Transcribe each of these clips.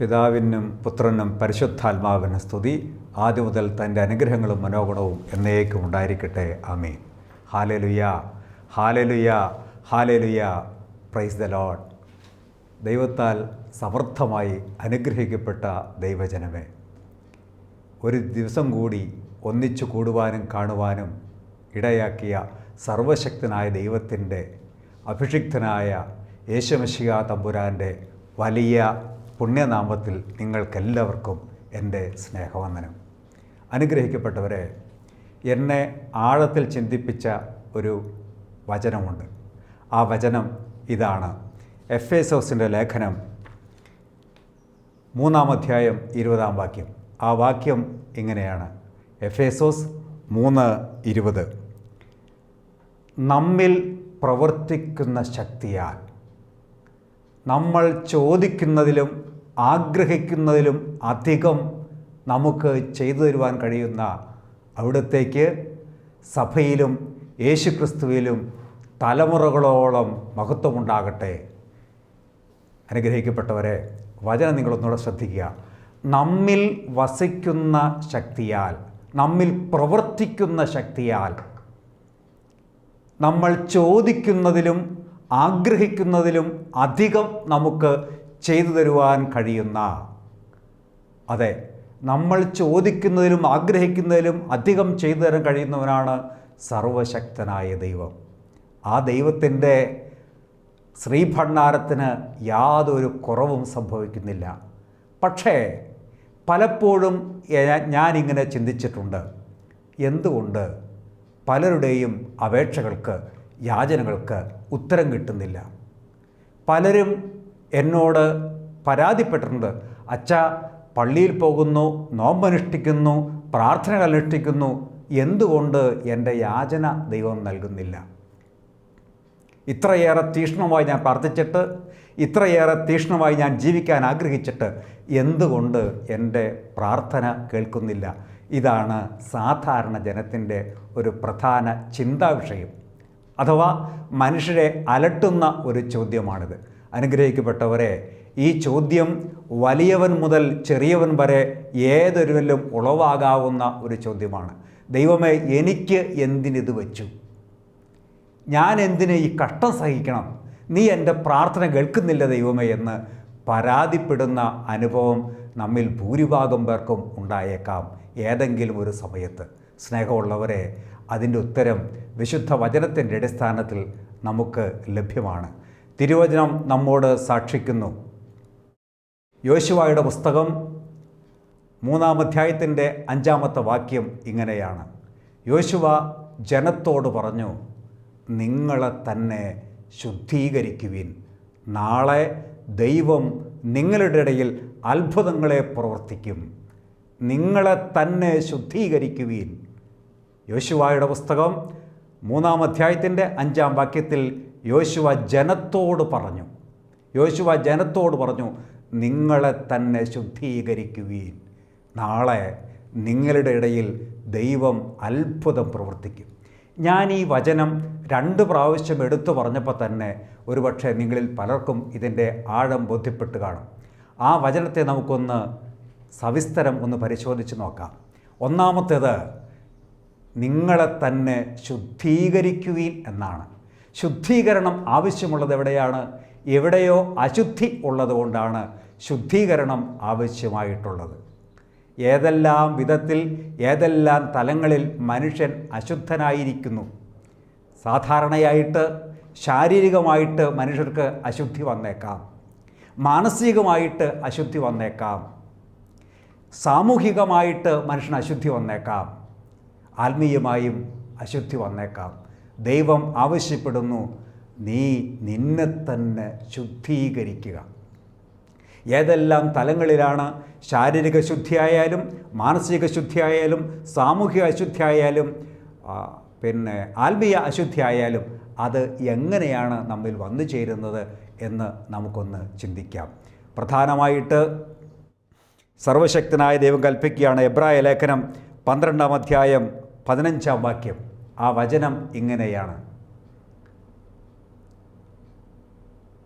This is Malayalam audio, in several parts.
പിതാവിനും പുത്രനും പരിശുദ്ധാത്മാവിന് സ്തുതി. ആദ്യം മുതൽ തന്റെ അനുഗ്രഹങ്ങളും മനോഗുണവും എന്നേക്കും ഉണ്ടായിരിക്കട്ടെ. ആമീൻ. Hallelujah hallelujah hallelujah praise the Lord. ദൈവത്താൽ സമർത്ഥമായി അനുഗ്രഹിക്കപ്പെട്ട ദൈവജനമേ ഒരു ദിവസം കൂടി ഒന്നിച്ചു കൂടുവാനും കാണുവാനും ഇടയാക്കിയ സർവശക്തനായ ദൈവത്തിന്റെ അഭിഷിക്തനായ യേശുമശിക തമ്പുരാന്റെ വലിയ പുണ്യനാമത്തിൽ നിങ്ങൾക്കെല്ലാവർക്കും എന്റെ സ്നേഹവന്ദനം. അനുഗ്രഹിക്കപ്പെട്ടവരെ എന്നെ ആഴത്തിൽ ചിന്തിപ്പിച്ച ഒരു വചനമുണ്ട്. ആ വചനം ഇതാണ്. എഫ് എസോസിന്റെ ലേഖനം മൂന്നാം അധ്യായം ഇരുപതാം വാക്യം. ആ വാക്യം ഇങ്ങനെയാണ്. എഫ് എസോസ് മൂന്ന് ഇരുപത്. നമ്മിൽ പ്രവർത്തിക്കുന്ന ശക്തിയാൽ നമ്മൾ ചോദിക്കുന്നതിലും ആഗ്രഹിക്കുന്നതിലും അധികം നമുക്ക് ചെയ്തു തരുവാൻ കഴിയുന്ന അവിടത്തേക്ക് സഭയിലും യേശുക്രിസ്തുവിലും തലമുറകളോളം മഹത്വമുണ്ടാകട്ടെ. അനുഗ്രഹിക്കപ്പെട്ടവരെ വചനം നിങ്ങളൊന്നുകൂടെ ശ്രദ്ധിക്കുക. നമ്മിൽ വസിക്കുന്ന ശക്തിയാൽ നമ്മിൽ പ്രവർത്തിക്കുന്ന ശക്തിയാൽ നമ്മൾ ചോദിക്കുന്നതിലും ആഗ്രഹിക്കുന്നതിലും അധികം നമുക്ക് ചെയ്തു തരുവാൻ കഴിയുന്ന അതെ നമ്മൾ ചോദിക്കുന്നതിലും ആഗ്രഹിക്കുന്നതിലും അധികം ചെയ്തു തരാൻ കഴിയുന്നവനാണ് സർവശക്തനായ ദൈവം. ആ ദൈവത്തിന്റെ ശ്രീഭണ്ഡാരത്തിന് യാതൊരു കുറവും സംഭവിക്കുന്നില്ല. പക്ഷേ പലപ്പോഴും ഞാനിങ്ങനെ ചിന്തിച്ചിട്ടുണ്ട്. എന്തുകൊണ്ട് പലരുടെയും അപേക്ഷകൾക്ക് യാചനകൾക്ക് ഉത്തരം കിട്ടുന്നില്ല? പലരും എന്നോട് പരാതിപ്പെട്ടിട്ടുണ്ട്. അച്ഛ പള്ളിയിൽ പോകുന്നു നോമ്പനുഷ്ഠിക്കുന്നു പ്രാർത്ഥനകൾ അനുഷ്ഠിക്കുന്നു. എന്തുകൊണ്ട് എന്റെ യാചന ദൈവം നൽകുന്നില്ല? ഇത്രയേറെ തീഷ്ണമായി ഞാൻ പ്രാർത്ഥിച്ചിട്ട് ഇത്രയേറെ തീഷ്ണമായി ഞാൻ ജീവിക്കാൻ ആഗ്രഹിച്ചിട്ട് എന്തുകൊണ്ട് എന്റെ പ്രാർത്ഥന കേൾക്കുന്നില്ല? ഇതാണ് സാധാരണ ജനത്തിന്റെ ഒരു പ്രധാന ചിന്താവിഷയം. അഥവാ മനുഷ്യരെ അലട്ടുന്ന ഒരു ചോദ്യമാണിത്. അനുഗ്രഹിക്കപ്പെട്ടവരെ ഈ ചോദ്യം വലിയവൻ മുതൽ ചെറിയവൻ വരെ ഏതൊരുവരിലും ഉളവാകാവുന്ന ഒരു ചോദ്യമാണ്. ദൈവമേ എനിക്ക് എന്തിനിത് വെച്ചു? ഞാൻ എന്തിന് ഈ കഷ്ടം സഹിക്കണം? നീ എന്റെ പ്രാർത്ഥന കേൾക്കുന്നില്ല ദൈവമേ എന്ന് പരാതിപ്പെടുന്ന അനുഭവം നമ്മിൽ ഭൂരിഭാഗം പേർക്കും ഉണ്ടായേക്കാം ഏതെങ്കിലും ഒരു സമയത്ത്. സ്നേഹമുള്ളവരെ അതിന്റെ ഉത്തരം വിശുദ്ധ വചനത്തിന്റെ അടിസ്ഥാനത്തിൽ നമുക്ക് ലഭ്യമാണ്. തിരുവചനം നമ്മോട് സാക്ഷിക്കുന്നു. യോശുവായുടെ പുസ്തകം മൂന്നാം അധ്യായത്തിന്റെ അഞ്ചാമത്തെ വാക്യം ഇങ്ങനെയാണ്. യോശുവ ജനത്തോട് പറഞ്ഞു നിങ്ങളെ തന്നെ ശുദ്ധീകരിക്കുവിൻ. നാളെ ദൈവം നിങ്ങളുടെ ഇടയിൽ അത്ഭുതങ്ങളെ പ്രവർത്തിക്കും. നിങ്ങളെ തന്നെ ശുദ്ധീകരിക്കുവിൻ. യോശുവായുടെ പുസ്തകം മൂന്നാം അധ്യായത്തിന്റെ അഞ്ചാം വാക്യത്തിൽ യോശുവ ജനത്തോട് പറഞ്ഞു. യോശുവ ജനത്തോട് പറഞ്ഞു നിങ്ങളെ തന്നെ ശുദ്ധീകരിക്കുകയും നാളെ നിങ്ങളുടെ ഇടയിൽ ദൈവം അത്ഭുതം പ്രവർത്തിക്കും. ഞാൻ ഈ വചനം രണ്ട് പ്രാവശ്യം എടുത്തു പറഞ്ഞപ്പോൾ തന്നെ ഒരുപക്ഷെ നിങ്ങളിൽ പലർക്കും ഇതിന്റെ ആഴം ബോധ്യപ്പെട്ട് കാണും. ആ വചനത്തെ നമുക്കൊന്ന് സവിസ്തരം ഒന്ന് പരിശോധിച്ച് നോക്കാം. ഒന്നാമത്തേത് നിങ്ങളെ തന്നെ ശുദ്ധീകരിക്കുവീൻ എന്നാണ്. ശുദ്ധീകരണം ആവശ്യമുള്ളത് എവിടെയാണ്? എവിടെയോ അശുദ്ധി ഉള്ളതുകൊണ്ടാണ് ശുദ്ധീകരണം ആവശ്യമായിട്ടുള്ളത്. ഏതെല്ലാം വിധത്തിൽ ഏതെല്ലാം തലങ്ങളിൽ മനുഷ്യൻ അശുദ്ധനായിരിക്കുന്നു? സാധാരണയായിട്ട് ശാരീരികമായിട്ട് മനുഷ്യർക്ക് അശുദ്ധി വന്നേക്കാം. മാനസികമായിട്ട് അശുദ്ധി വന്നേക്കാം. സാമൂഹികമായിട്ട് മനുഷ്യന് അശുദ്ധി വന്നേക്കാം. ആത്മീയമായും അശുദ്ധി വന്നേക്കാം. ദൈവം ആവശ്യപ്പെടുന്നു നീ നിന്നെ തന്നെ ശുദ്ധീകരിക്കുക. ഏതെല്ലാം തലങ്ങളിലാണ് ശാരീരിക ശുദ്ധിയായാലും മാനസിക ശുദ്ധിയായാലും സാമൂഹിക അശുദ്ധിയായാലും പിന്നെ ആത്മീയ അശുദ്ധിയായാലും അത് എങ്ങനെയാണ് നമ്മിൽ വന്നു ചേരുന്നത് എന്ന് നമുക്കൊന്ന് ചിന്തിക്കാം. പ്രധാനമായിട്ട് സർവശക്തനായ ദൈവം കൽപ്പിക്കുകയാണ് എബ്രായ ലേഖനം പന്ത്രണ്ടാം അധ്യായം പതിനഞ്ചാം വാക്യം. ആ വചനം ഇങ്ങനെയാണ്.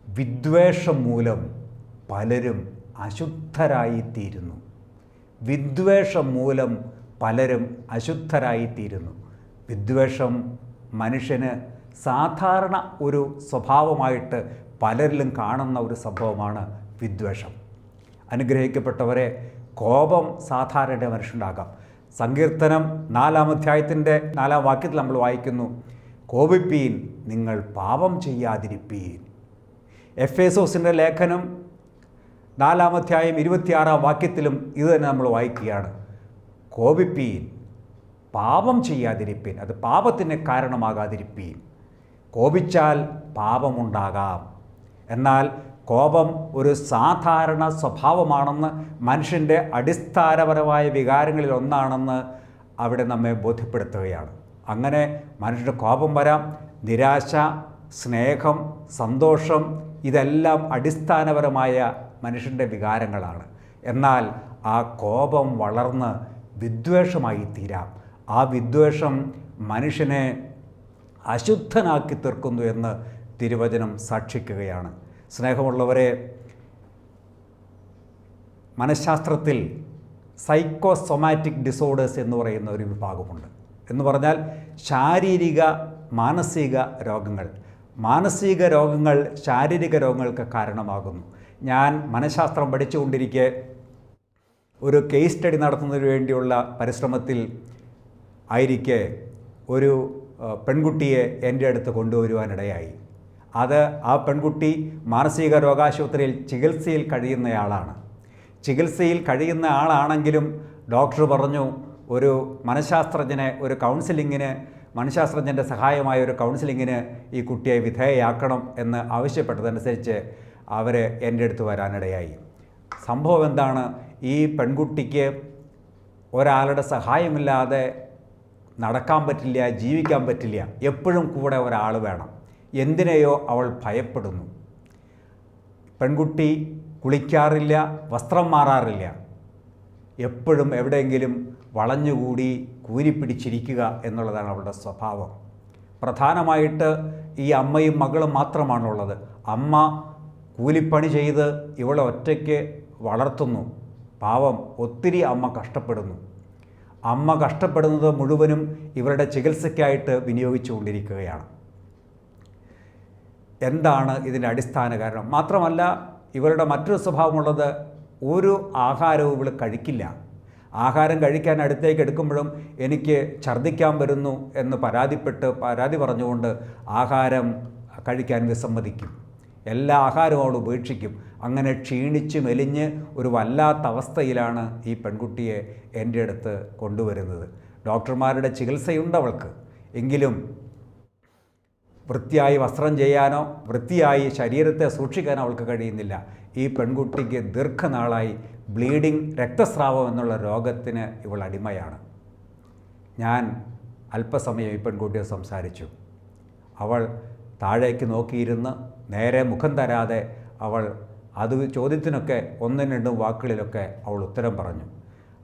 വിദ്വേഷം മൂലം പലരും അശുദ്ധരായിത്തീരുന്നു. വിദ്വേഷം മൂലം പലരും അശുദ്ധരായിത്തീരുന്നു. വിദ്വേഷം മനുഷ്യന് സാധാരണ ഒരു സ്വഭാവമായിട്ട് പലരിലും കാണുന്ന ഒരു സംഭവമാണ് വിദ്വേഷം. അനുഗ്രഹിക്കപ്പെട്ടവരെ കോപം സാധാരണ മനുഷ്യണ്ടാകാം സങ്കീർത്തനം നാലാം അധ്യായത്തിന്റെ നാലാം വാക്യത്തിൽ നമ്മൾ വായിക്കുന്നു. കോപിപ്പീൻ നിങ്ങൾ പാപം ചെയ്യാതിരിപ്പീൻ. എഫ് എസോസിന്റെ ലേഖനം നാലാം അധ്യായം ഇരുപത്തിയാറാം വാക്യത്തിലും ഇത് തന്നെ നമ്മൾ വായിക്കുകയാണ്. കോപിപ്പീൻ പാപം ചെയ്യാതിരിപ്പീൻ. അത് പാപത്തിന് കാരണമാകാതിരിപ്പീൻ. കോപിച്ചാൽ പാപമുണ്ടാകാം. എന്നാൽ കോപം ഒരു സാധാരണ സ്വഭാവമാണെന്ന് മനുഷ്യന്റെ അടിസ്ഥാനപരമായ വികാരങ്ങളിൽ ഒന്നാണെന്ന് അവിടെ നമ്മെ ബോധ്യപ്പെടുത്തുകയാണ്. അങ്ങനെ മനുഷ്യന്റെ കോപം വരാം നിരാശ സ്നേഹം സന്തോഷം ഇതെല്ലാം അടിസ്ഥാനപരമായ മനുഷ്യന്റെ വികാരങ്ങളാണ്. എന്നാൽ ആ കോപം വളർന്ന് വിദ്വേഷമായി തീരാം ആ വിദ്വേഷം മനുഷ്യനെ അശുദ്ധനാക്കി തീർക്കുന്നു എന്ന് തിരുവചനം സാക്ഷിക്കുകയാണ്. സ്നേഹമുള്ളവരെ മനഃശാസ്ത്രത്തിൽ സൈക്കോസൊമാറ്റിക് ഡിസോർഡേഴ്സ് എന്ന് പറയുന്ന ഒരു വിഭാഗമുണ്ട്. എന്ന് പറഞ്ഞാൽ ശാരീരിക മാനസിക രോഗങ്ങൾ. മാനസിക രോഗങ്ങൾ ശാരീരിക രോഗങ്ങൾക്ക് കാരണമാകുന്നു. ഞാൻ മനഃശാസ്ത്രം പഠിച്ചുകൊണ്ടിരിക്കെ ഒരു കേസ് സ്റ്റഡി നടത്തുന്നതിന് വേണ്ടിയുള്ള പരിശ്രമത്തിൽ ആയിരിക്കെ ഒരു പെൺകുട്ടിയെ എന്റെ അടുത്ത് കൊണ്ടുവരുവാനിടയായി. അത് ആ പെൺകുട്ടി മാനസിക രോഗാശുപത്രിയിൽ ചികിത്സയിൽ കഴിയുന്നയാളാണ്. ചികിത്സയിൽ കഴിയുന്ന ആളാണെങ്കിലും ഡോക്ടർ പറഞ്ഞു ഒരു മനഃശാസ്ത്രജ്ഞനെ ഒരു കൗൺസിലിങ്ങിന് മനഃശാസ്ത്രജ്ഞന്റെ സഹായമായ ഒരു കൗൺസിലിങ്ങിന് ഈ കുട്ടിയെ വിധേയയാക്കണം എന്ന് ആവശ്യപ്പെട്ടതനുസരിച്ച് അവർ എന്റെ അടുത്ത് വരാനിടയായി. സംഭവം എന്താണ്? ഈ പെൺകുട്ടിക്ക് ഒരാളുടെ സഹായമില്ലാതെ നടക്കാൻ പറ്റില്ല ജീവിക്കാൻ പറ്റില്ല. എപ്പോഴും കൂടെ ഒരാൾ വേണം. എന്തിനെയോ അവൾ ഭയപ്പെടുന്നു. പെൺകുട്ടി കുളിക്കാറില്ല വസ്ത്രം മാറാറില്ല. എപ്പോഴും എവിടെയെങ്കിലും വളഞ്ഞുകൂടി കൂരിപ്പിടിച്ചിരിക്കുക എന്നുള്ളതാണ് അവളുടെ സ്വഭാവം. പ്രധാനമായിട്ട് ഈ അമ്മയും മകളും മാത്രമാണുള്ളത്. അമ്മ കൂലിപ്പണി ചെയ്ത് ഇവളെ ഒറ്റയ്ക്ക് വളർത്തുന്നു. പാവം ഒത്തിരി അമ്മ കഷ്ടപ്പെടുന്നു. അമ്മ കഷ്ടപ്പെടുന്നത് മുഴുവനും ഇവരുടെ ചികിത്സയ്ക്കായിട്ട് വിനിയോഗിച്ചുകൊണ്ടിരിക്കുകയാണ്. എന്താണ് ഇതിന്റെ അടിസ്ഥാന കാരണം? മാത്രമല്ല ഇവരുടെ മറ്റൊരു സ്വഭാവമുള്ളത് ഒരു ആഹാരവും ഇവൾ കഴിക്കില്ല. ആഹാരം കഴിക്കാൻ അടുത്തേക്ക് എടുക്കുമ്പോഴും എനിക്ക് ഛർദ്ദിക്കാൻ വരുന്നു എന്ന് പരാതിപ്പെട്ട് പരാതി പറഞ്ഞുകൊണ്ട് ആഹാരം കഴിക്കാൻ വിസമ്മതിക്കും എല്ലാ ആഹാരവും അവൾ ഉപേക്ഷിക്കും. അങ്ങനെ ക്ഷീണിച്ച് മെലിഞ്ഞ് ഒരു വല്ലാത്ത അവസ്ഥയിലാണ് ഈ പെൺകുട്ടിയെ എന്റെ അടുത്ത് കൊണ്ടുവരുന്നത്. ഡോക്ടർമാരുടെ ചികിത്സയുണ്ട് അവൾക്ക്. എങ്കിലും വൃത്തിയായി വസ്ത്രം ചെയ്യാനോ വൃത്തിയായി ശരീരത്തെ സൂക്ഷിക്കാനോ അവൾക്ക് കഴിയുന്നില്ല. ഈ പെൺകുട്ടിക്ക് ദീർഘനാളായി ബ്ലീഡിംഗ് രക്തസ്രാവം എന്നുള്ള രോഗത്തിന് ഇവൾ അടിമയാണ്. ഞാൻ അല്പസമയം ഈ പെൺകുട്ടിയെ സംസാരിച്ചു. അവൾ താഴേക്ക് നോക്കിയിരുന്ന് നേരെ മുഖം തരാതെ അവൾ അത് ചോദ്യത്തിനൊക്കെ ഒന്നും രണ്ടും വാക്കുകളിലൊക്കെ അവൾ ഉത്തരം പറഞ്ഞു.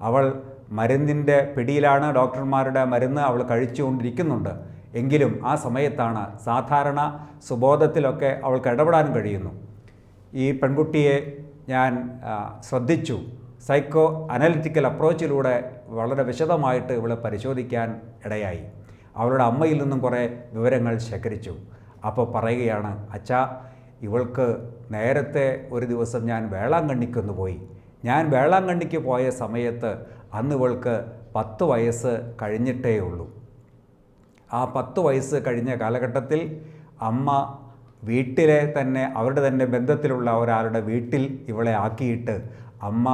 അവൾ മരുന്നിന്റെ പിടിയിലാണ് ഡോക്ടർമാരുടെ മരുന്ന് അവൾ കഴിച്ചുകൊണ്ടിരിക്കുന്നുണ്ട്. എങ്കിലും ആ സമയത്താണ് സാധാരണ സുബോധത്തിലൊക്കെ അവൾക്ക് ഇടപെടാനും കഴിയുന്നു. ഈ പെൺകുട്ടിയെ ഞാൻ ശ്രദ്ധിച്ചു. സൈക്കോ അനലിറ്റിക്കൽ അപ്രോച്ചിലൂടെ വളരെ വിശദമായിട്ട് ഇവളെ പരിശോധിക്കാൻ ഇടയായി. അവളുടെ അമ്മയിൽ നിന്നും കുറേ വിവരങ്ങൾ ശേഖരിച്ചു. അപ്പോൾ പറയുകയാണ് അച്ഛാ ഇവൾക്ക് നേരത്തെ ഒരു ദിവസം ഞാൻ വേളാങ്കണ്ണിക്കൊന്ന് പോയി. ഞാൻ വേളാങ്കണ്ണിക്ക് പോയ സമയത്ത് അന്ന് ഇവൾക്ക് പത്ത് വയസ്സ് കഴിഞ്ഞിട്ടേ ഉള്ളൂ ആ പത്ത് വയസ്സ് കഴിഞ്ഞ കാലഘട്ടത്തിൽ അമ്മ വീട്ടിലെ തന്നെ അവരുടെ തന്നെ ബന്ധത്തിലുള്ള ഒരാളുടെ വീട്ടിൽ ഇവളെ ആക്കിയിട്ട് അമ്മ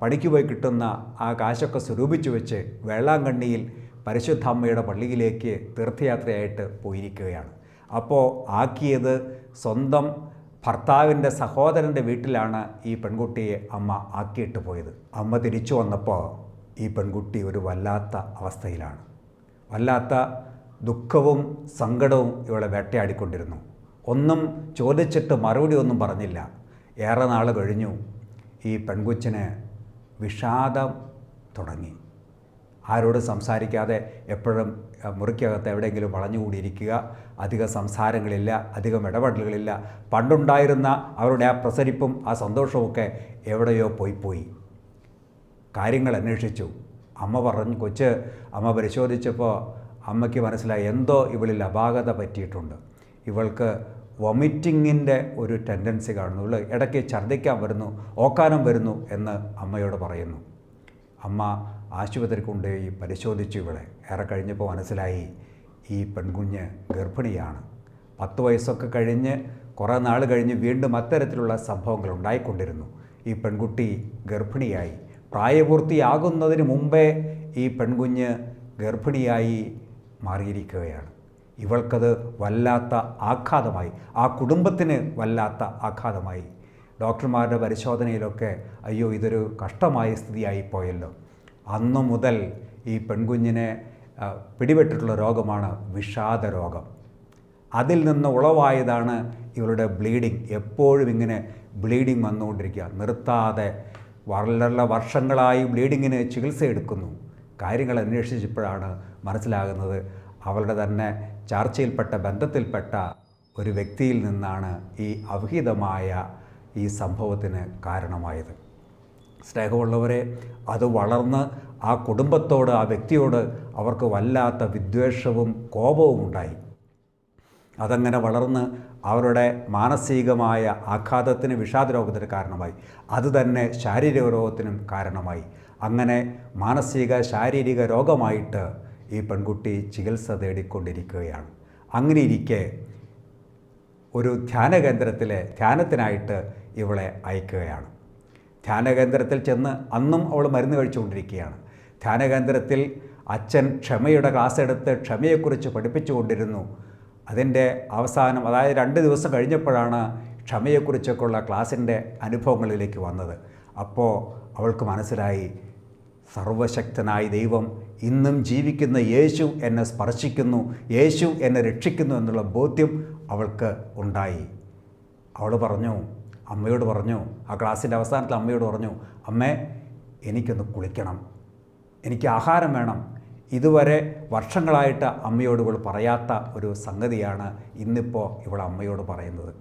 പണിക്ക് പോയി കിട്ടുന്ന ആ കാശൊക്കെ സ്വരൂപിച്ചു വെച്ച് വേളാങ്കണ്ണിയിൽ പരിശുദ്ധ അമ്മയുടെ പള്ളിയിലേക്ക് തീർത്ഥയാത്രയായിട്ട് പോയിരിക്കുകയാണ്. അപ്പോൾ ആക്കിയത് സ്വന്തം ഭർത്താവിന്റെ സഹോദരന്റെ വീട്ടിലാണ് ഈ പെൺകുട്ടിയെ അമ്മ ആക്കിയിട്ട് പോയത്. അമ്മ തിരിച്ചു വന്നപ്പോൾ ഈ പെൺകുട്ടി ഒരു വല്ലാത്ത അവസ്ഥയിലാണ്. വല്ലാത്ത ദുഃഖവും സങ്കടവും ഇവളെ വേട്ടയാടിക്കൊണ്ടിരുന്നു. ഒന്നും ചോദിച്ചിട്ട് മറുപടി ഒന്നും പറഞ്ഞില്ല. ഏറെ നാൾ കഴിഞ്ഞു. ഈ പെൺകൊച്ചിന് വിഷാദം തുടങ്ങി. ആരോട് സംസാരിക്കാതെ എപ്പോഴും മുറിക്കകത്ത് എവിടെയെങ്കിലും വളഞ്ഞുകൂടിയിരിക്കുക. അധിക സംസാരങ്ങളില്ല അധികം ഇടപെടലുകളില്ല. പണ്ടുണ്ടായിരുന്ന അവരുടെ ആ പ്രസരിപ്പും ആ സന്തോഷവുമൊക്കെ എവിടെയോ പോയി പോയി. കാര്യങ്ങൾ അന്വേഷിച്ചു. അമ്മ പറഞ്ഞു കൊച്ച് അമ്മ പരിശോധിച്ചപ്പോൾ അമ്മയ്ക്ക് മനസ്സിലായി എന്തോ ഇവളിൽ അപാകത പറ്റിയിട്ടുണ്ട്. ഇവൾക്ക് വൊമിറ്റിങ്ങിന്റെ ഒരു ടെൻഡൻസി കാണുന്നു. ഇവൾ ഇടയ്ക്ക് ഛർദ്ദിക്കാൻ വരുന്നു ഓക്കാനം വരുന്നു എന്ന് അമ്മയോട് പറയുന്നു. അമ്മ ആശുപത്രി കൊണ്ടുപോയി പരിശോധിച്ചു ഇവളെ. ഏറെ കഴിഞ്ഞപ്പോൾ മനസ്സിലായി ഈ പെൺകുഞ്ഞ് ഗർഭിണിയാണ്. പത്ത് വയസ്സൊക്കെ കഴിഞ്ഞ് കുറേ നാൾ കഴിഞ്ഞ് വീണ്ടും അത്തരത്തിലുള്ള സംഭവങ്ങൾ ഉണ്ടായിക്കൊണ്ടിരുന്നു. ഈ പെൺകുട്ടി ഗർഭിണിയായി. പ്രായപൂർത്തിയാകുന്നതിന് മുമ്പേ ഈ പെൺകുഞ്ഞ് ഗർഭിണിയായി മാറിയിരിക്കുകയാണ്. ഇവൾക്കത് വല്ലാത്ത ആഘാതമായി ആ കുടുംബത്തിന് വല്ലാത്ത ആഘാതമായി. ഡോക്ടർമാരുടെ പരിശോധനയിലൊക്കെ അയ്യോ ഇതൊരു കഷ്ടമായ സ്ഥിതിയായി പോയല്ലോ. അന്നു മുതൽ ഈ പെൺകുഞ്ഞിനെ പിടിപെട്ടിട്ടുള്ള രോഗമാണ് വിഷാദ രോഗം. അതിൽ നിന്ന് ഉളവായതാണ് ഇവളുടെ ബ്ലീഡിങ്. എപ്പോഴും ഇങ്ങനെ ബ്ലീഡിങ് വന്നുകൊണ്ടിരിക്കുക. നിർത്താതെ വളരെ വർഷങ്ങളായി ബ്ലീഡിങ്ങിന് ചികിത്സ എടുക്കുന്നു. കാര്യങ്ങൾ അന്വേഷിച്ചപ്പോഴാണ് മനസ്സിലാകുന്നത് അവളുടെ തന്നെ ചർച്ചയിൽപ്പെട്ട ബന്ധത്തിൽപ്പെട്ട ഒരു വ്യക്തിയിൽ നിന്നാണ് ഈ അവിഹിതമായ ഈ സംഭവത്തിന് കാരണമായത്. സ്നേഹമുള്ളവരെ അത് വളർന്ന് ആ കുടുംബത്തോട് ആ വ്യക്തിയോട് അവർക്ക് വല്ലാത്ത വിദ്വേഷവും കോപവും ഉണ്ടായി. അതങ്ങനെ വളർന്ന് അവരുടെ മാനസികമായ ആഘാതത്തിന് വിഷാദരോഗത്തിന് കാരണമായി. അതുതന്നെ ശാരീരിക രോഗത്തിനും കാരണമായി. അങ്ങനെ മാനസിക ശാരീരിക രോഗമായിട്ട് ഈ പെൺകുട്ടി ചികിത്സ തേടിക്കൊണ്ടിരിക്കുകയാണ്. അങ്ങനെ ഇരിക്കെ ഒരു ധ്യാന കേന്ദ്രത്തിലെ ധ്യാനത്തിനായിട്ട് ഇവളെ അയക്കുകയാണ്. ധ്യാനകേന്ദ്രത്തിൽ ചെന്ന് അന്നും അവൾ മരുന്ന് കഴിച്ചുകൊണ്ടിരിക്കുകയാണ്. ധ്യാനകേന്ദ്രത്തിൽ അച്ഛൻ ക്ഷമയുടെ ക്ലാസ് എടുത്ത് ക്ഷമയെക്കുറിച്ച് പഠിപ്പിച്ചുകൊണ്ടിരുന്നു. അതിന്റെ അവസാനം അതായത് രണ്ട് ദിവസം കഴിഞ്ഞപ്പോഴാണ് ക്ഷമയെക്കുറിച്ചൊക്കെയുള്ള ക്ലാസ്സിന്റെ അനുഭവങ്ങളിലേക്ക് വന്നത്. അപ്പോൾ അവൾക്ക് മനസ്സിലായി സർവശക്തനായ ദൈവം ഇന്നും ജീവിക്കുന്ന യേശു എന്നെ സ്പർശിക്കുന്നു യേശു എന്നെ രക്ഷിക്കുന്നു എന്നുള്ള ബോധ്യം അവൾക്ക് ഉണ്ടായി. അവൾ പറഞ്ഞു അമ്മയോട് പറഞ്ഞു ആ ക്ലാസ്സിന്റെ അവസാനത്തിൽ അമ്മയോട് പറഞ്ഞു അമ്മേ എനിക്കൊന്ന് കുളിക്കണം. എനിക്ക് ആഹാരം വേണം. ഇതുവരെ വർഷങ്ങളായിട്ട് അമ്മയോട് ഇവൾ പറയാത്ത ഒരു സംഗതിയാണ് ഇന്നിപ്പോൾ ഇവൾ അമ്മയോട് പറയുന്നത്.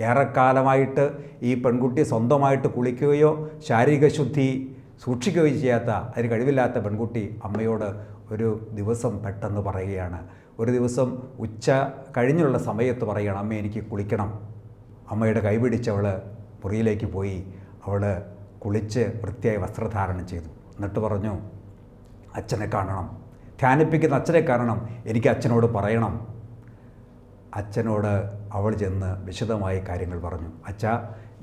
ഏറെക്കാലമായിട്ട് ഈ പെൺകുട്ടി സ്വന്തമായിട്ട് കുളിക്കുകയോ ശാരീരിക ശുദ്ധി സൂക്ഷിക്കുകയോ ചെയ്യാത്ത അതിന് കഴിവില്ലാത്ത പെൺകുട്ടി അമ്മയോട് ഒരു ദിവസം പെട്ടെന്ന് പറയുകയാണ്. ഒരു ദിവസം ഉച്ച കഴിഞ്ഞുള്ള സമയത്ത് പറയുകയാണ് അമ്മ എനിക്ക് കുളിക്കണം. അമ്മയുടെ കൈപിടിച്ചവൾ മുറിയിലേക്ക് പോയി. അവൾ കുളിച്ച് വൃത്തിയായി വസ്ത്രധാരണം ചെയ്തു. എന്നിട്ട് പറഞ്ഞു അച്ഛനെ കാണണം. ധ്യാനിപ്പിക്കുന്ന അച്ഛനെ കാണണം. എനിക്ക് അച്ഛനോട് പറയണം. അച്ഛനോട് അവൾ ചെന്ന് വിശദമായി കാര്യങ്ങൾ പറഞ്ഞു. അച്ഛ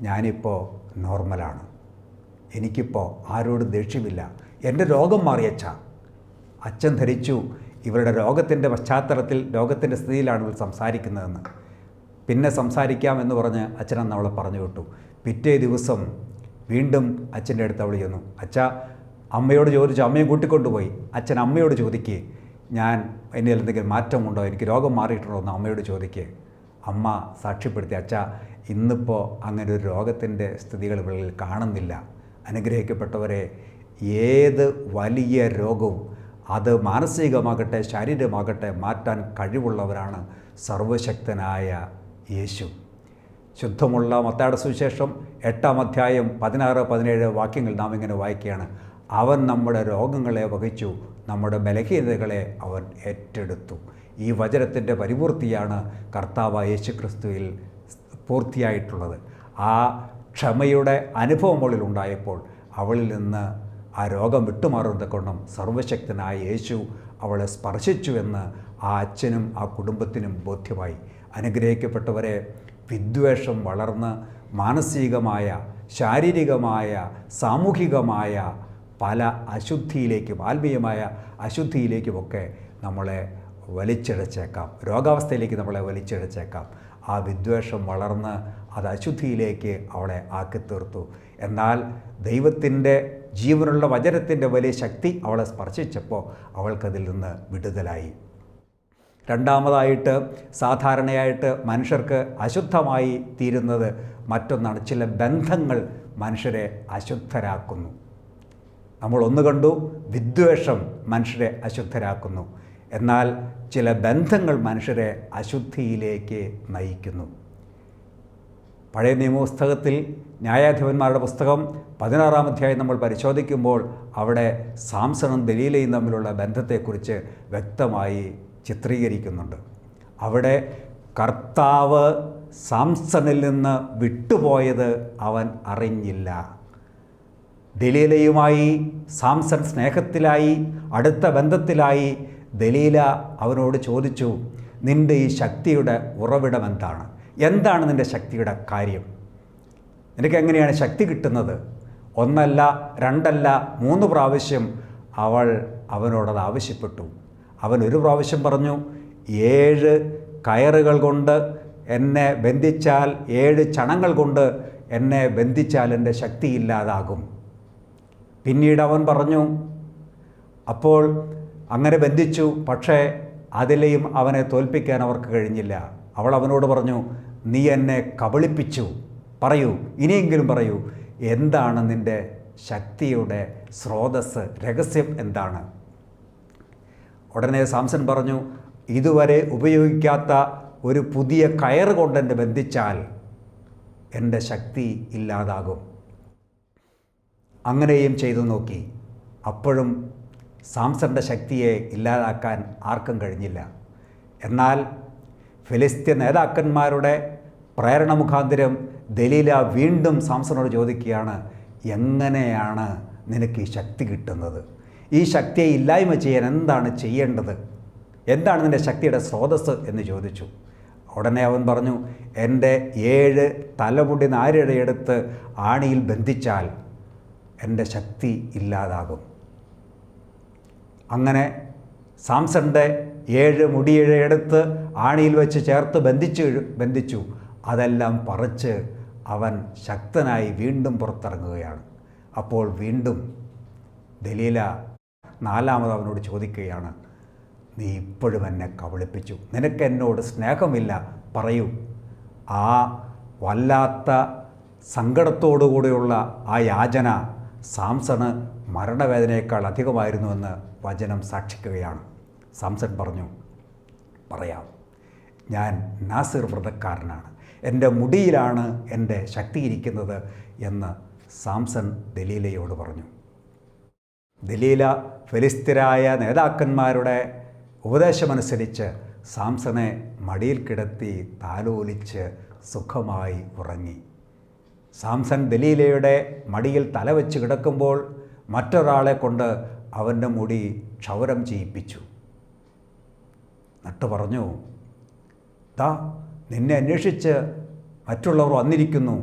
ഞാനിപ്പോൾ നോർമലാണ്. എനിക്കിപ്പോൾ ആരോടും ദേഷ്യമില്ല. എന്റെ രോഗം മാറി അച്ഛ. അച്ഛൻ ധരിച്ചു. ഇവരുടെ രോഗത്തിന്റെ പശ്ചാത്തലത്തിൽ രോഗത്തിന്റെ സ്ഥിതിയിലാണ് ഇവർ സംസാരിക്കുന്നതെന്ന്. പിന്നെ സംസാരിക്കാം എന്ന് പറഞ്ഞ് അച്ഛനെന്ന് അവളെ പറഞ്ഞു വിട്ടു. പിറ്റേ ദിവസം വീണ്ടും അച്ഛന്റെ അടുത്ത് അവൾ ചെന്നു. അച്ഛ അമ്മയോട് ചോദിച്ചു അമ്മയെ കൂട്ടിക്കൊണ്ടുപോയി. അച്ഛൻ അമ്മയോട് ചോദിക്കുക ഞാൻ എന്നിൽ എന്തെങ്കിലും മാറ്റമുണ്ടോ? എനിക്ക് രോഗം മാറിയിട്ടുണ്ടോ? എന്ന് അമ്മയോട് ചോദിക്കുക അമ്മ സാക്ഷ്യപ്പെടുത്തി അച്ഛ ഇന്നിപ്പോൾ അങ്ങനെ ഒരു രോഗത്തിന്റെ സ്ഥിതികൾ ഇവളിൽ കാണുന്നില്ല. അനുഗ്രഹിക്കപ്പെട്ടവരെ ഏത് വലിയ രോഗവും അത് മാനസികമാകട്ടെ ശാരീരികമാകട്ടെ മാറ്റാൻ കഴിവുള്ളവരാണ് സർവശക്തനായ യേശു. ശുദ്ധമുള്ള മത്താട സുവിശേഷം എട്ടാം അധ്യായം പതിനാറ് പതിനേഴ് വാക്യങ്ങൾ നാം ഇങ്ങനെ വായിക്കുകയാണ്. അവൻ നമ്മുടെ രോഗങ്ങളെ വഹിച്ചു നമ്മുടെ ബലഹീനതകളെ അവൻ ഏറ്റെടുത്തു. ഈ വചനത്തിന്റെ പരിപൂർത്തിയാണ് കർത്താവ് യേശുക്രിസ്തുവിൽ പൂർത്തിയായിട്ടുള്ളത്. ആ ക്ഷമയുടെ അനുഭവം അവളിൽ ഉണ്ടായപ്പോൾ അവളിൽ നിന്ന് ആ രോഗം വിട്ടുമാറുന്നതുകൊണ്ടും സർവശക്തനായ യേശു അവളെ സ്പർശിച്ചു എന്ന് ആ അച്ഛനും ആ കുടുംബത്തിനും ബോധ്യമായി. അനുഗ്രഹിക്കപ്പെട്ടവരെ വിദ്വേഷം വളർന്ന് മാനസികമായ ശാരീരികമായ സാമൂഹികമായ പല അശുദ്ധിയിലേക്കും ആത്മീയമായ അശുദ്ധിയിലേക്കുമൊക്കെ നമ്മളെ വലിച്ചിഴച്ചേക്കാം രോഗാവസ്ഥയിലേക്ക് നമ്മളെ വലിച്ചിഴച്ചേക്കാം ആ വിദ്വേഷം വളർന്ന് അത് അശുദ്ധിയിലേക്ക് അവളെ ആക്കിത്തീർത്തു. എന്നാൽ ദൈവത്തിന്റെ ജീവനുള്ള വചനത്തിന്റെ വലിയ ശക്തി അവളെ സ്പർശിച്ചപ്പോൾ അവൾക്കതിൽ നിന്ന് വിടുതലായി. രണ്ടാമതായിട്ട് സാധാരണയായിട്ട് മനുഷ്യർക്ക് അശുദ്ധമായി തീരുന്നത് മറ്റൊന്നാണ്. ചില ബന്ധങ്ങൾ മനുഷ്യരെ അശുദ്ധരാക്കുന്നു. നമ്മൾ ഒന്ന് കണ്ടു വിദ്വേഷം മനുഷ്യരെ അശുദ്ധരാക്കുന്നു. എന്നാൽ ചില ബന്ധങ്ങൾ മനുഷ്യരെ അശുദ്ധിയിലേക്ക് നയിക്കുന്നു. പഴയ നിയമപുസ്തകത്തിൽ ന്യായാധിപന്മാരുടെ പുസ്തകം പതിനാറാം അധ്യായം നമ്മൾ പരിശോധിക്കുമ്പോൾ അവിടെ സാംസണും ദലീലയും തമ്മിലുള്ള ബന്ധത്തെക്കുറിച്ച് വ്യക്തമായി ചിത്രീകരിക്കുന്നുണ്ട്. അവിടെ കർത്താവ് സാംസണിൽ നിന്ന് വിട്ടുപോയത് അവൻ അറിഞ്ഞില്ല. ദലീലയുമായി സാംസൺ സ്നേഹത്തിലായി അടുത്ത ബന്ധത്തിലായി ദലീല അവനോട് ചോദിച്ചു നിന്റെ ഈ ശക്തിയുടെ ഉറവിടം എന്താണ് എന്താണ് നിന്റെ ശക്തിയുടെ കാര്യം? നിനക്ക് എങ്ങനെയാണ് ശക്തി കിട്ടുന്നത്? ഒന്നല്ല രണ്ടല്ല മൂന്ന് പ്രാവശ്യം അവൾ അവനോടത് ആവശ്യപ്പെട്ടു. അവൻ ഒരു പ്രാവശ്യം പറഞ്ഞു ഏഴ് കയറുകൾ കൊണ്ട് എന്നെ ബന്ധിച്ചാൽ ഏഴ് ചണങ്ങൾ കൊണ്ട് എന്നെ ബന്ധിച്ചാൽ എന്റെ ശക്തി ഇല്ലാതാകും. പിന്നീട് അവൻ പറഞ്ഞു അപ്പോൾ അങ്ങനെ ബന്ധിച്ചു പക്ഷേ അതിലെയും അവനെ തോൽപ്പിക്കാൻ അവർക്ക് കഴിഞ്ഞില്ല. അവൾ അവനോട് പറഞ്ഞു നീ എന്നെ കബളിപ്പിച്ചു. പറയൂ ഇനിയെങ്കിലും പറയൂ എന്താണ് നിന്റെ ശക്തിയുടെ സ്രോതസ് രഹസ്യം എന്താണ്? ഉടനെ സാംസൺ പറഞ്ഞു ഇതുവരെ ഉപയോഗിക്കാത്ത ഒരു പുതിയ കയർ കൊണ്ട് എന്നെ ബന്ധിച്ചാൽ എന്റെ ശക്തി ഇല്ലാതാകും. അങ്ങനെയും ചെയ്തു നോക്കി. അപ്പോഴും സാംസന്റെ ശക്തിയെ ഇല്ലാതാക്കാൻ ആർക്കും കഴിഞ്ഞില്ല. എന്നാൽ ഫിലിസ്തീൻ നേതാക്കന്മാരുടെ പ്രേരണ മുഖാന്തരം ദലീല വീണ്ടും സാംസണോട് ചോദിക്കുകയാണ് എങ്ങനെയാണ് നിനക്ക് ഈ ശക്തി കിട്ടുന്നത്? ഈ ശക്തിയെ ഇല്ലായ്മ ചെയ്യാൻ എന്താണ് ചെയ്യേണ്ടത്? എന്താണ് നിന്റെ ശക്തിയുടെ സ്രോതസ് എന്ന് ചോദിച്ചു. ഉടനെ അവൻ പറഞ്ഞു എന്റെ ഏഴ് തലമുടി നാരിഴയെടുത്ത് ആണിയിൽ ബന്ധിച്ചാൽ എന്റെ ശക്തി ഇല്ലാതാകും. അങ്ങനെ സാംസന്റെ ഏഴ് മുടിയിഴയെടുത്ത് ആണിയിൽ വെച്ച് ചേർത്ത് ബന്ധിച്ചു ബന്ധിച്ചു. അതെല്ലാം പറിച്ച് അവൻ ശക്തനായി വീണ്ടും പുറത്തിറങ്ങുകയാണ്. അപ്പോൾ വീണ്ടും ദലീല നാലാമത് അവനോട് ചോദിക്കുകയാണ് നീ ഇപ്പോഴും എന്നെ കബളിപ്പിച്ചു. നിനക്ക് എന്നോട് സ്നേഹമില്ല. പറയൂ. ആ വല്ലാത്ത സങ്കടത്തോടുകൂടിയുള്ള ആ യാചന സാംസണ് മരണവേദനയേക്കാൾ അധികമായിരുന്നുവെന്ന് വചനം സാക്ഷിക്കുകയാണ്. സാംസൺ പറഞ്ഞു പറയാം. ഞാൻ നാസിർ വ്രതക്കാരനാണ്. എന്റെ മുടിയിലാണ് എന്റെ ശക്തി ഇരിക്കുന്നത് എന്ന് സാംസൺ ദലീലയോട് പറഞ്ഞു. ദലീല ഫലിസ്ഥിരായ നേതാക്കന്മാരുടെ ഉപദേശമനുസരിച്ച് സാംസണെ മടിയിൽ കിടത്തി താലോലിച്ച് സുഖമായി ഉറങ്ങി. സാംസൺ ദലീലയുടെ മടിയിൽ തലവെച്ച് കിടക്കുമ്പോൾ മറ്റൊരാളെ കൊണ്ട് അവന്റെ മുടി ക്ഷൗരം ചെയ്യിപ്പിച്ചു. നട്ട് പറഞ്ഞു ദാ നിന്നെ അന്വേഷിച്ച് മറ്റുള്ളവർ വന്നിരിക്കുന്നു.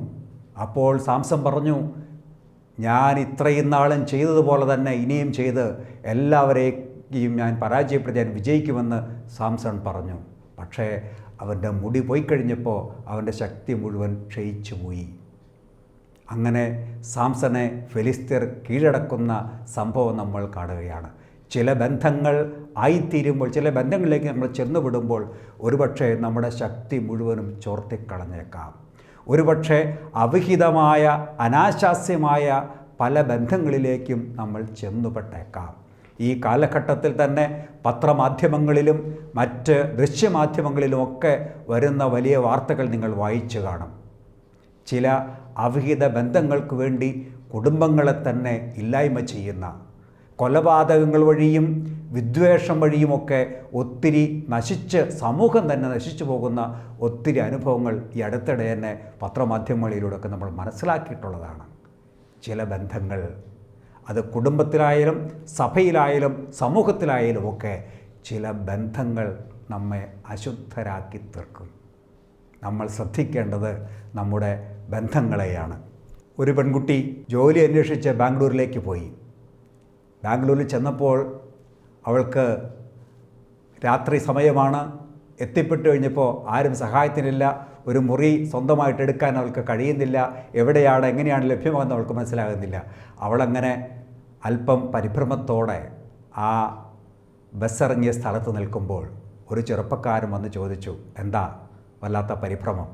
അപ്പോൾ സാംസൺ പറഞ്ഞു ഞാൻ ഇത്രയും നാളും ചെയ്തതുപോലെ തന്നെ ഇനിയും ചെയ്ത് എല്ലാവരെയും ഞാൻ പരാജയപ്പെടുത്തി ഞാൻ വിജയിക്കുമെന്ന് സാംസൺ പറഞ്ഞു. പക്ഷേ അവന്റെ മുടി പോയി കഴിഞ്ഞപ്പോൾ അവന്റെ ശക്തി മുഴുവൻ ക്ഷയിച്ചു പോയി അങ്ങനെ സാംസനെ ഫെലിസ്തീർ കീഴടക്കുന്ന സംഭവം നമ്മൾ കാണുകയാണ്. ചില ബന്ധങ്ങൾ ആയിത്തീരുമ്പോൾ ചില ബന്ധങ്ങളിലേക്ക് നമ്മൾ ചെന്നുവിടുമ്പോൾ ഒരുപക്ഷെ നമ്മുടെ ശക്തി മുഴുവനും ചോർത്തിക്കളഞ്ഞേക്കാം. ഒരുപക്ഷെ അവിഹിതമായ അനാശാസ്യമായ പല ബന്ധങ്ങളിലേക്കും നമ്മൾ ചെന്നുപെട്ടേക്കാം. ഈ കാലഘട്ടത്തിൽ തന്നെ പത്രമാധ്യമങ്ങളിലും മറ്റ് ദൃശ്യമാധ്യമങ്ങളിലുമൊക്കെ വരുന്ന വലിയ വാർത്തകൾ നിങ്ങൾ വായിച്ചു കാണും. ചില അവിഹിത ബന്ധങ്ങൾക്ക് വേണ്ടി കുടുംബങ്ങളെ തന്നെ ഇല്ലായ്മ ചെയ്യുന്ന കൊലപാതകങ്ങൾ വഴിയും വിദ്വേഷം വഴിയുമൊക്കെ ഒത്തിരി നശിച്ച് സമൂഹം തന്നെ നശിച്ചു പോകുന്ന ഒത്തിരി അനുഭവങ്ങൾ ഈ അടുത്തിടെ തന്നെ പത്രമാധ്യമങ്ങളിലൂടെയൊക്കെ നമ്മൾ മനസ്സിലാക്കിയിട്ടുള്ളതാണ്. ചില ബന്ധങ്ങൾ അത് കുടുംബത്തിലായാലും സഭയിലായാലും സമൂഹത്തിലായാലും ഒക്കെ ചില ബന്ധങ്ങൾ നമ്മെ അശുദ്ധരാക്കി തീർക്കും. നമ്മൾ ശ്രദ്ധിക്കേണ്ടത് നമ്മുടെ ബന്ധങ്ങളെയാണ്. ഒരു പെൺകുട്ടി ജോലി അന്വേഷിച്ച് ബാംഗ്ലൂരിലേക്ക് പോയി. ബാംഗ്ലൂരിൽ ചെന്നപ്പോൾ അവൾക്ക് രാത്രി സമയമാണ്. എത്തിപ്പെട്ടു കഴിഞ്ഞപ്പോൾ ആരും സഹായത്തിനില്ല. ഒരു മുറി സ്വന്തമായിട്ട് എടുക്കാൻ അവൾക്ക് കഴിയുന്നില്ല. എവിടെയാണ് എങ്ങനെയാണ് ലഭ്യമാകുന്നത് അവൾക്ക് മനസ്സിലാകുന്നില്ല. അവളങ്ങനെ അല്പം പരിഭ്രമത്തോടെ ആ ബസ്സിറങ്ങിയ സ്ഥലത്ത് നിൽക്കുമ്പോൾ ഒരു ചെറുപ്പക്കാരൻ വന്ന് ചോദിച്ചു എന്താ വല്ലാത്ത പരിഭ്രമം.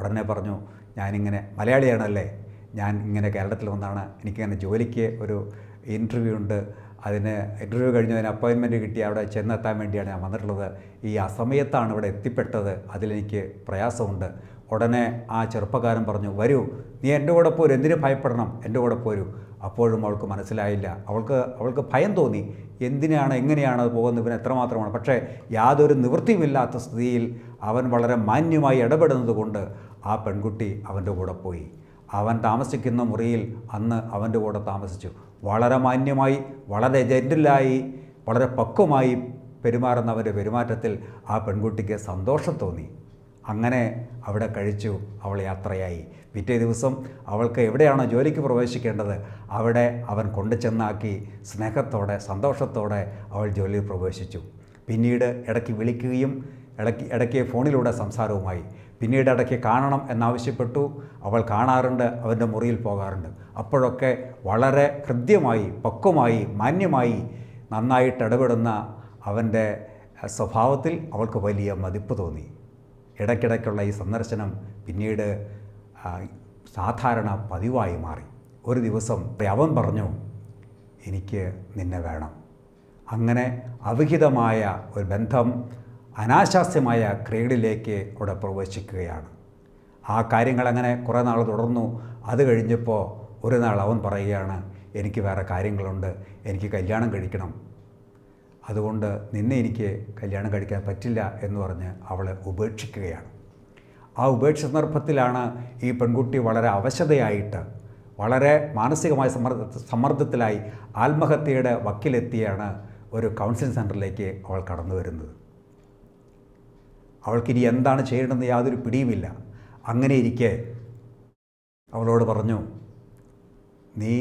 ഉടനെ പറഞ്ഞു ഞാനിങ്ങനെ മലയാളിയാണല്ലേ? ഞാൻ ഇങ്ങനെ കേരളത്തിൽ വന്നാണ്. എനിക്കിങ്ങനെ ജോലിക്ക് ഒരു ഇന്റർവ്യൂ ഉണ്ട്. അതിന് ഇന്റർവ്യൂ കഴിഞ്ഞ് അതിന് അപ്പോയിൻമെന്റ് കിട്ടി. അവിടെ ചെന്നെത്താൻ വേണ്ടിയാണ് ഞാൻ വന്നിട്ടുള്ളത്. ഈ അസമയത്താണ് ഇവിടെ എത്തിപ്പെട്ടത്. അതിലെനിക്ക് പ്രയാസമുണ്ട്. ഉടനെ ആ ചെറുപ്പക്കാരൻ പറഞ്ഞു വരൂ. നീ എന്റെ കൂടെ പോരൂ. എന്തിനു ഭയപ്പെടണം? എന്റെ കൂടെ പോരൂ. അപ്പോഴും അവൾക്ക് മനസ്സിലായില്ല. അവൾക്ക് അവൾക്ക് ഭയം തോന്നി. എന്തിനാണ് എങ്ങനെയാണ് അത് പോകുന്നത്? ഇവൻ എത്രമാത്രമാണ്? പക്ഷേ യാതൊരു നിവൃത്തിയുമില്ലാത്ത സ്ഥിതിയിൽ അവൻ വളരെ മാന്യമായി ഇടപെടുന്നത് കൊണ്ട് ആ പെൺകുട്ടി അവന്റെ കൂടെ പോയി. അവൻ താമസിക്കുന്ന മുറിയിൽ അന്ന് അവന്റെ കൂടെ താമസിച്ചു. വളരെ മാന്യമായി വളരെ ജെന്റിലായി വളരെ പക്വമായി പെരുമാറുന്നവന്റെ പെരുമാറ്റത്തിൽ ആ പെൺകുട്ടിക്ക് സന്തോഷം തോന്നി. അങ്ങനെ അവിടെ കഴിച്ചു അവൾ യാത്രയായി. പിറ്റേ ദിവസം അവൾക്ക് എവിടെയാണോ ജോലിക്ക് പ്രവേശിക്കേണ്ടത് അവിടെ അവൻ കൊണ്ടുചെന്നാക്കി സ്നേഹത്തോടെ സന്തോഷത്തോടെ അവൾ ജോലിയിൽ പ്രവേശിച്ചു. പിന്നീട് ഇടയ്ക്ക് വിളിക്കുകയും ഇടയ്ക്ക് ഇടയ്ക്ക് ഫോണിലൂടെ സംസാരവുമായി. പിന്നീട് ഇടയ്ക്ക് കാണണം എന്നാവശ്യപ്പെട്ടു. അവൾ കാണാറുണ്ട് അവന്റെ മുറിയിൽ പോകാറുണ്ട്. അപ്പോഴൊക്കെ വളരെ ഹൃദ്യമായി പക്വമായി മാന്യമായി നന്നായിട്ട് ഇടപെടുന്ന അവന്റെ സ്വഭാവത്തിൽ അവൾക്ക് വലിയ മതിപ്പ് തോന്നി. ഇടയ്ക്കിടയ്ക്കുള്ള ഈ സന്ദർശനം പിന്നീട് സാധാരണ പതിവായി മാറി. ഒരു ദിവസം അവൻ പറഞ്ഞു എനിക്ക് നിന്നെ വേണം. അങ്ങനെ അവിഹിതമായ ഒരു ബന്ധം അനാശാസ്യമായ ക്രീഡിലേക്ക് അവിടെ പ്രവേശിക്കുകയാണ്. ആ കാര്യങ്ങൾ അങ്ങനെ കുറേ നാൾ തുടർന്നു. അത് കഴിഞ്ഞപ്പോൾ ഒരു നാൾ അവൻ പറയുകയാണ് എനിക്ക് വേറെ കാര്യങ്ങളുണ്ട്. എനിക്ക് കല്യാണം കഴിക്കണം. അതുകൊണ്ട് നിന്നെ എനിക്ക് കല്യാണം കഴിക്കാൻ പറ്റില്ല എന്ന് പറഞ്ഞ് അവളെ ഉപേക്ഷിക്കുകയാണ്. ആ ഉപേക്ഷ സന്ദർഭത്തിലാണ് ഈ പെൺകുട്ടി വളരെ അവശതയായിട്ട് വളരെ മാനസികമായ സമ്മർദ്ദ സമ്മർദ്ദത്തിലായി ആത്മഹത്യയുടെ വക്കിലെത്തിയാണ് ഒരു കൗൺസിലിംഗ് സെന്ററിലേക്ക് അവൾ കടന്നു വരുന്നത്. അവൾക്കിനി എന്താണ് ചെയ്യേണ്ടതെന്ന് യാതൊരു പിടിയുമില്ല. അങ്ങനെ ഇരിക്കെ അവളോട് പറഞ്ഞു നീ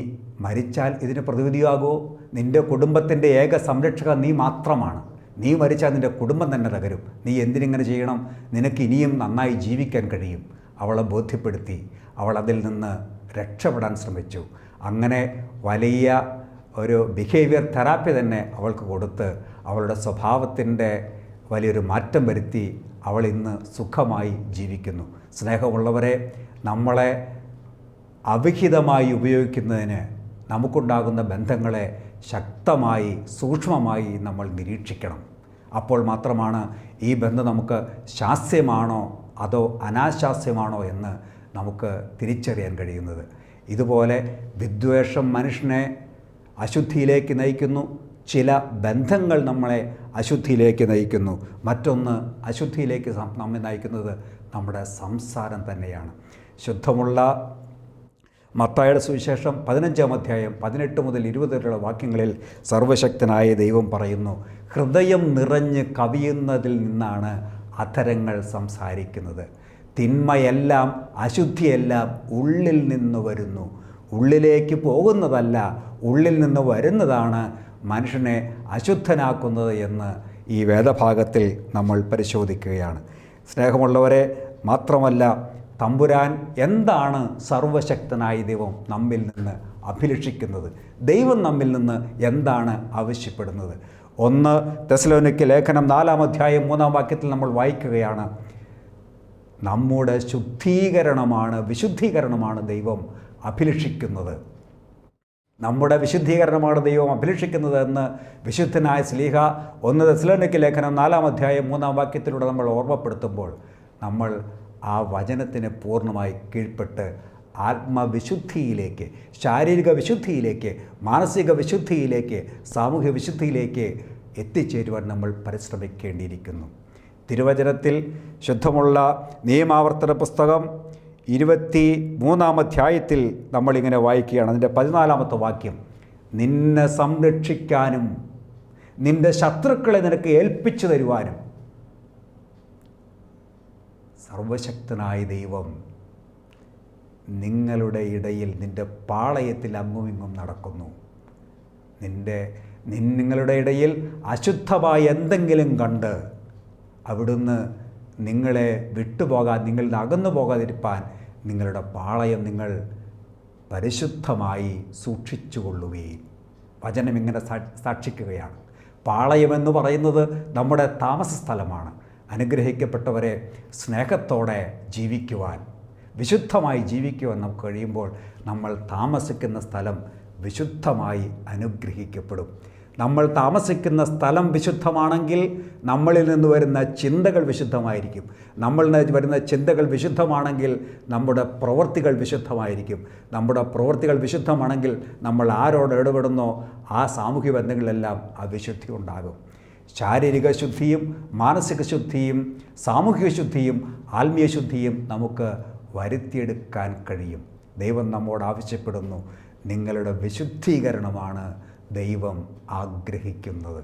മരിച്ചാൽ ഇതിന് പ്രതിവിധിയാകോ. നിന്റെ കുടുംബത്തിന്റെ ഏക സംരക്ഷക നീ മാത്രമാണ്. നീ മരിച്ചാൽ നിന്റെ കുടുംബം തന്നെ തകരും. നീ എന്തിനിങ്ങനെ ചെയ്യണം? നിനക്ക് ഇനിയും നന്നായി ജീവിക്കാൻ കഴിയും. അവളെ ബോധ്യപ്പെടുത്തി. അവൾ അതിൽ നിന്ന് രക്ഷപ്പെടാൻ ശ്രമിച്ചു. അങ്ങനെ വലിയ ഒരു ബിഹേവിയർ തെറാപ്പി തന്നെ അവൾക്ക് കൊടുത്ത് അവളുടെ സ്വഭാവത്തിന്റെ വലിയൊരു മാറ്റം വരുത്തി അവൾ ഇന്ന് സുഖമായി ജീവിക്കുന്നു. സ്നേഹമുള്ളവരെ നമ്മളെ അവിഹിതമായി ഉപയോഗിക്കുന്നതിന് നമുക്കുണ്ടാകുന്ന ബന്ധങ്ങളെ ശക്തമായി സൂക്ഷ്മമായി നമ്മൾ നിരീക്ഷിക്കണം. അപ്പോൾ മാത്രമാണ് ഈ ബന്ധം നമുക്ക് ശാസ്യമാണോ അതോ അനാശാസ്യമാണോ എന്ന് നമുക്ക് തിരിച്ചറിയാൻ കഴിയുന്നത്. ഇതുപോലെ വിദ്വേഷം മനുഷ്യനെ അശുദ്ധിയിലേക്ക് നയിക്കുന്നു. ചില ബന്ധങ്ങൾ നമ്മളെ അശുദ്ധിയിലേക്ക് നയിക്കുന്നു. മറ്റൊന്ന് അശുദ്ധിയിലേക്ക് നമ്മെ നയിക്കുന്നത് നമ്മുടെ സംസാരം തന്നെയാണ്. ശുദ്ധമുള്ള മത്തായുടെ സുവിശേഷം പതിനഞ്ചാം അധ്യായം പതിനെട്ട് മുതൽ ഇരുപത് വരെയുള്ള വാക്യങ്ങളിൽ സർവശക്തനായ ദൈവം പറയുന്നു ഹൃദയം നിറഞ്ഞ് കവിയുന്നതിൽ നിന്നാണ് അധരങ്ങൾ സംസാരിക്കുന്നത്. തിന്മയെല്ലാം അശുദ്ധിയെല്ലാം ഉള്ളിൽ നിന്ന് വരുന്നു. ഉള്ളിലേക്ക് പോകുന്നതല്ല ഉള്ളിൽ നിന്ന് വരുന്നതാണ് മനുഷ്യനെ അശുദ്ധനാക്കുന്നത് എന്ന് ഈ വേദഭാഗത്തിൽ നമ്മൾ പരിശോധിക്കുകയാണ്. സ്നേഹമുള്ളവരെ മാത്രമല്ല തമ്പുരാൻ എന്താണ് സർവശക്തനായ ദൈവം നമ്മിൽ നിന്ന് അഭിലഷിക്കുന്നത്? ദൈവം നമ്മിൽ നിന്ന് എന്താണ് ആവശ്യപ്പെടുന്നത്? ഒന്ന് തെസലോനിക്ക് ലേഖനം നാലാം അധ്യായം മൂന്നാം വാക്യത്തിൽ നമ്മൾ വായിക്കുകയാണ്. നമ്മുടെ ശുദ്ധീകരണമാണ് വിശുദ്ധീകരണമാണ് ദൈവം അഭിലഷിക്കുന്നത്. നമ്മുടെ വിശുദ്ധീകരണമാണ് ദൈവം അഭിലഷിക്കുന്നത് എന്ന് വിശുദ്ധനായ സ്ലീഹ ഒന്ന് തെസ്ലോനിക്ക് ലേഖനം നാലാം അധ്യായം മൂന്നാം വാക്യത്തിലൂടെ നമ്മൾ ഓർമ്മപ്പെടുത്തുമ്പോൾ നമ്മൾ ആ വചനത്തിന് പൂർണമായി കീഴ്പ്പെട്ട് ആത്മവിശുദ്ധിയിലേക്ക് ശാരീരിക വിശുദ്ധിയിലേക്ക് മാനസിക വിശുദ്ധിയിലേക്ക് സാമൂഹ്യ വിശുദ്ധിയിലേക്ക് എത്തിച്ചേരുവാൻ നമ്മൾ പരിശ്രമിക്കേണ്ടിയിരിക്കുന്നു. തിരുവചനത്തിൽ ശുദ്ധമുള്ള നിയമാവർത്തന പുസ്തകം ഇരുപത്തി മൂന്നാം അധ്യായത്തിൽ നമ്മളിങ്ങനെ വായിക്കുകയാണ്. അതിന്റെ പതിനാലാമത്തെ വാക്യം നിന്നെ സംരക്ഷിക്കാനും നിന്റെ ശത്രുക്കളെ നിനക്ക് ഏൽപ്പിച്ചു തരുവാനും സർവശക്തനായ ദൈവം നിങ്ങളുടെ ഇടയിൽ നിന്റെ പാളയത്തിൽ അങ്ങുമിങ്ങും നടക്കുന്നു. നിന്റെ നിങ്ങളുടെ ഇടയിൽ അശുദ്ധമായ എന്തെങ്കിലും കണ്ട് അവിടുന്ന് നിങ്ങളെ വിട്ടുപോകാൻ നിങ്ങളിൽ നിന്ന് അകന്നു പോകാതിരിപ്പാൻ നിങ്ങളുടെ പാളയം നിങ്ങൾ പരിശുദ്ധമായി സൂക്ഷിച്ചുകൊള്ളുകയും വചനം ഇങ്ങനെ സാക്ഷിക്കുകയാണ്. പാളയമെന്ന് പറയുന്നത് നമ്മുടെ താമസ സ്ഥലമാണ് അനുഗ്രഹിക്കപ്പെട്ടവരെ സ്നേഹത്തോടെ ജീവിക്കുവാൻ വിശുദ്ധമായി ജീവിക്കുവാൻ നമുക്ക് കഴിയുമ്പോൾ നമ്മൾ താമസിക്കുന്ന സ്ഥലം വിശുദ്ധമായി അനുഗ്രഹിക്കപ്പെടും. നമ്മൾ താമസിക്കുന്ന സ്ഥലം വിശുദ്ധമാണെങ്കിൽ നമ്മളിൽ നിന്ന് വരുന്ന ചിന്തകൾ വിശുദ്ധമായിരിക്കും. നമ്മളിൽ നിന്ന് വരുന്ന ചിന്തകൾ വിശുദ്ധമാണെങ്കിൽ നമ്മുടെ പ്രവൃത്തികൾ വിശുദ്ധമായിരിക്കും. നമ്മുടെ പ്രവൃത്തികൾ വിശുദ്ധമാണെങ്കിൽ നമ്മൾ ആരോട് ഇടപെടുന്നോ ആ സാമൂഹ്യ ബന്ധങ്ങളിലെല്ലാം ആ വിശുദ്ധി ഉണ്ടാകും. ശാരീരിക ശുദ്ധിയും മാനസിക ശുദ്ധിയും സാമൂഹിക ശുദ്ധിയും ആത്മീയ ശുദ്ധിയും നമുക്ക് വരുത്തിയെടുക്കാൻ കഴിയും. ദൈവം നമ്മോട് ആവശ്യപ്പെടുന്നു. നിങ്ങളുടെ വിശുദ്ധീകരണമാണ് ദൈവം ആഗ്രഹിക്കുന്നത്.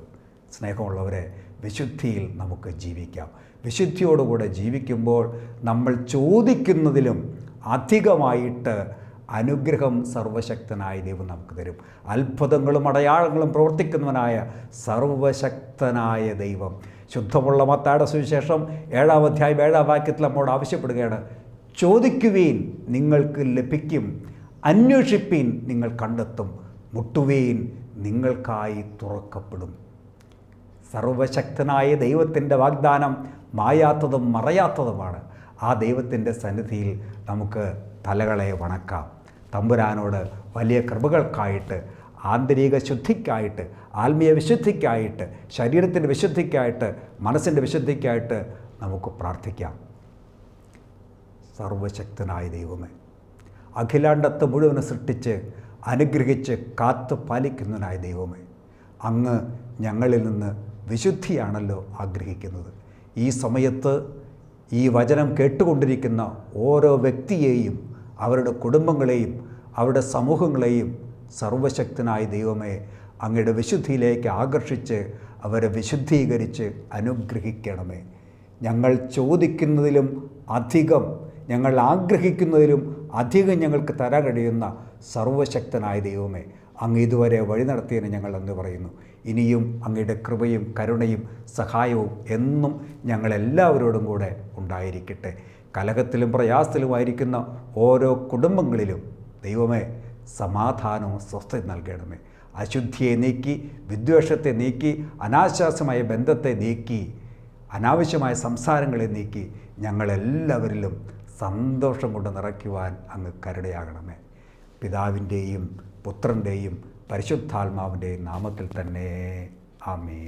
സ്നേഹമുള്ളവരെ വിശുദ്ധിയിൽ നമുക്ക് ജീവിക്കാം. വിശുദ്ധിയോടുകൂടെ ജീവിക്കുമ്പോൾ നമ്മൾ ചോദിക്കുന്നതിലും അധികമായിട്ട് അനുഗ്രഹം സർവശക്തനായ ദൈവം നമുക്ക് തരും. അത്ഭുതങ്ങളും അടയാളങ്ങളും പ്രവർത്തിക്കുന്നവനായ സർവശക്തനായ ദൈവം. ശുദ്ധമുള്ള മത്താട സുവിശേഷം ഏഴാം അധ്യായം ഏഴാം വാക്യത്തിൽ നമ്മോട് ആവശ്യപ്പെടുകയാണ്. ചോദിക്കുവീൻ നിങ്ങൾക്ക് ലഭിക്കും. അന്വേഷിപ്പീൻ നിങ്ങൾ കണ്ടെത്തും. മുട്ടുവീൻ നിങ്ങൾക്കായി തുറക്കപ്പെടും. സർവശക്തനായ ദൈവത്തിന്റെ വാഗ്ദാനം മായാത്തതും മറയാത്തതുമാണ്. ആ ദൈവത്തിന്റെ സന്നിധിയിൽ നമുക്ക് തലകളെ വണക്കാം. തമ്പുരാനോട് വലിയ കൃപകൾക്കായിട്ട് ആന്തരിക ശുദ്ധിക്കായിട്ട് ആത്മീയ വിശുദ്ധിക്കായിട്ട് ശരീരത്തിന്റെ വിശുദ്ധിക്കായിട്ട് മനസ്സിന്റെ വിശുദ്ധിക്കായിട്ട് നമുക്ക് പ്രാർത്ഥിക്കാം. സർവശക്തനായ ദൈവമേ അഖിലാണ്ടത്ത് മുഴുവൻ സൃഷ്ടിച്ച് അനുഗ്രഹിച്ച് കാത്തു പാലിക്കുന്നതിനായ ദൈവമേ അങ്ങ് ഞങ്ങളിൽ നിന്ന് വിശുദ്ധിയാണല്ലോ ആഗ്രഹിക്കുന്നത്. ഈ സമയത്ത് ഈ വചനം കേട്ടുകൊണ്ടിരിക്കുന്ന ഓരോ വ്യക്തിയെയും അവരുടെ കുടുംബങ്ങളെയും അവരുടെ സമൂഹങ്ങളെയും സർവശക്തനായ ദൈവമേ അങ്ങയുടെ വിശുദ്ധിയിലേക്ക് ആകർഷിച്ച് അവരെ വിശുദ്ധീകരിച്ച് അനുഗ്രഹിക്കണമേ. ഞങ്ങൾ ചോദിക്കുന്നതിലും അധികം ഞങ്ങൾ ആഗ്രഹിക്കുന്നതിലും അധികം ഞങ്ങൾക്ക് തരാൻ കഴിയുന്ന സർവശക്തനായ ദൈവമേ അങ്ങ് ഇതുവരെ വഴി നടത്തിയതിന് ഞങ്ങൾ എന്ന് പറയുന്നു. ഇനിയും അങ്ങയുടെ കൃപയും കരുണയും സഹായവും എന്നും ഞങ്ങളെല്ലാവരോടും കൂടെ ഉണ്ടായിരിക്കട്ടെ. കലഹത്തിലും പ്രയാസത്തിലുമായിരിക്കുന്ന ഓരോ കുടുംബങ്ങളിലും ദൈവമേ സമാധാനവും സ്വസ്ഥത നൽകണമേ. അശുദ്ധിയെ നീക്കി വിദ്വേഷത്തെ നീക്കി അനാശ്വാസമായ ബന്ധത്തെ നീക്കി അനാവശ്യമായ സംസാരങ്ങളെ നീക്കി ഞങ്ങളെല്ലാവരിലും സന്തോഷം കൊണ്ട് നിറയ്ക്കുവാൻ അങ്ങ് കരുണയാകണമേ. പിതാവിന്റെയും പുത്രന്റെയും പരിശുദ്ധാത്മാവിന്റെയും നാമത്തിൽ തന്നെ. ആമേ